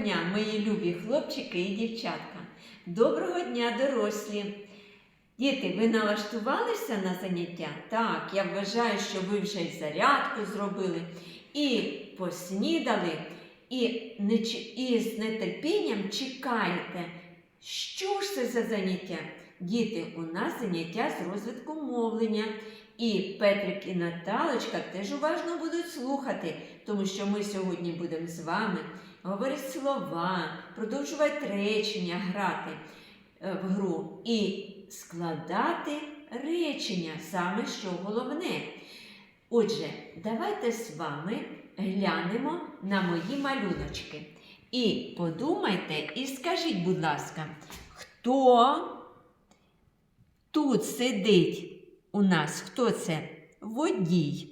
дня, мої любі хлопчики і дівчатка. Доброго дня, дорослі. Діти, ви налаштувалися на заняття? Так, я вважаю, що ви вже й зарядку зробили, і поснідали, і, і з нетерпінням чекаєте. Що ж це за заняття? Діти, у нас заняття з розвитку мовлення. І Петрик і Наталочка теж уважно будуть слухати, тому що ми сьогодні будемо з вами говорити слова, продовжувати речення, грати е, в гру і складати речення, саме що головне. Отже, давайте з вами глянемо на мої малюночки. І подумайте і скажіть, будь ласка, хто тут сидить у нас? Хто це? Водій.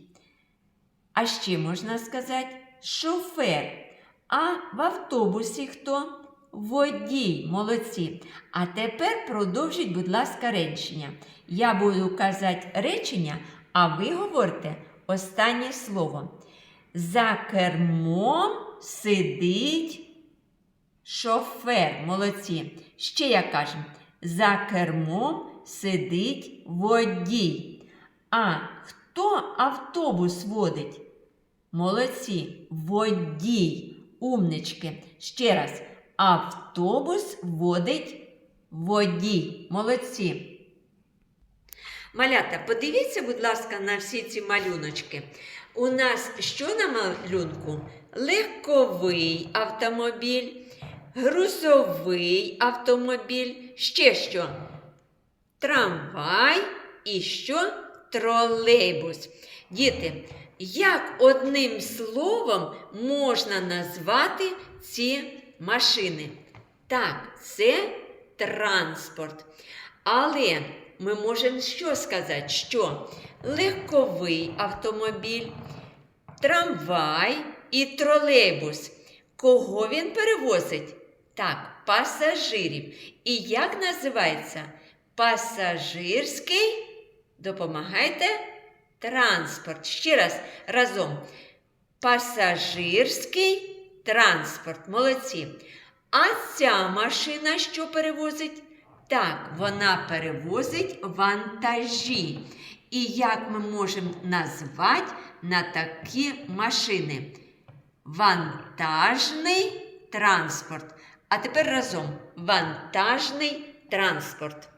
А ще можна сказати шофер. А в автобусі хто? Водій, молодці. А тепер продовжіть, будь ласка, речення. Я буду казати речення, а ви говорите останнє слово. За кермом сидить шофер. Молодці. Ще як кажемо, за кермом сидить водій. А хто автобус водить? Молодці, водій, умнички. Ще раз, автобус водить водій. Молодці. Малята, подивіться, будь ласка, на всі ці малюночки. У нас що на малюнку? Легковий автомобіль, грузовий автомобіль, ще що? Трамвай і що? Тролейбус. Діти, як одним словом можна назвати ці машини? Так, це транспорт. Але ми можемо що сказати? Що легковий автомобіль, трамвай і тролейбус. Кого він перевозить? Так, пасажирів. І як називається? Пасажирський. Допомагайте? Транспорт. Ще раз разом. Пасажирський транспорт. Молодці. А ця машина що перевозить? Так, вона перевозить вантажі. І як ми можемо назвати на такі машини? Вантажний транспорт. А тепер разом вантажний транспорт.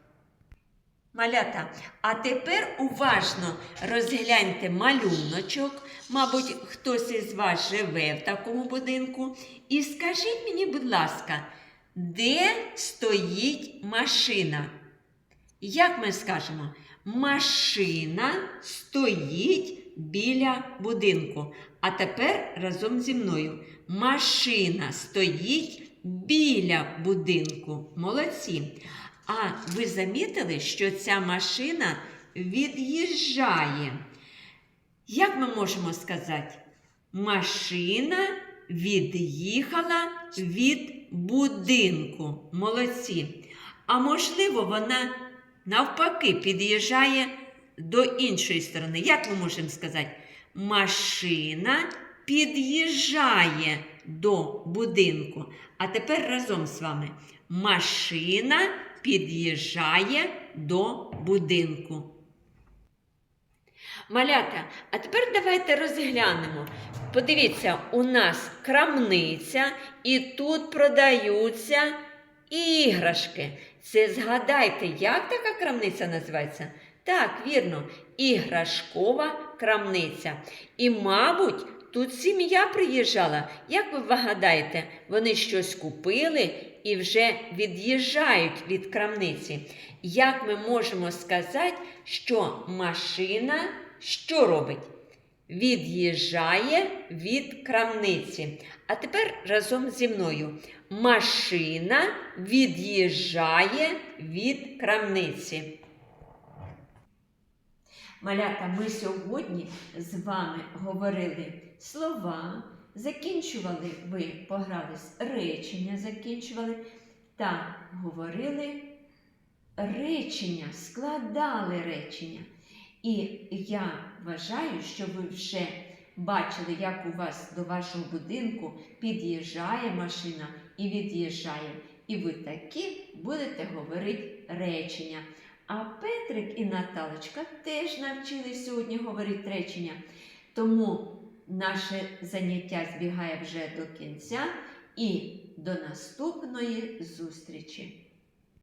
Малята, а тепер уважно розгляньте малюночок. Мабуть, хтось із вас живе в такому будинку. І скажіть мені, будь ласка, де стоїть машина? Як ми скажемо? Машина стоїть біля будинку. А тепер разом зі мною. Машина стоїть біля будинку. Молодці. А ви замітили, що ця машина від'їжджає? Як ми можемо сказати? Машина від'їхала від будинку. Молодці. А можливо, вона навпаки під'їжджає до іншої сторони. Як ми можемо сказати? Машина під'їжджає до будинку. А тепер разом з вами. Машина під'їжджає до будинку. Малята, а тепер давайте розглянемо. Подивіться, у нас крамниця, і тут продаються іграшки. Це згадайте, як така крамниця називається? Так, вірно, іграшкова крамниця. І, мабуть, тут сім'я приїжджала. Як ви вгадаєте, вони щось купили і вже від'їжджають від крамниці. Як ми можемо сказати, що машина що робить? Від'їжджає від крамниці. А тепер разом зі мною. Машина від'їжджає від крамниці. Малята, ми сьогодні з вами говорили слова, закінчували ви погрались речення, закінчували та говорили речення, складали речення. І я вважаю, що ви вже бачили, як у вас до вашого будинку під'їжджає машина і від'їжджає. І ви такі будете говорити речення. А Петрик і Наталочка теж навчили сьогодні говорити речення. Тому наше заняття збігає вже до кінця і до наступної зустрічі.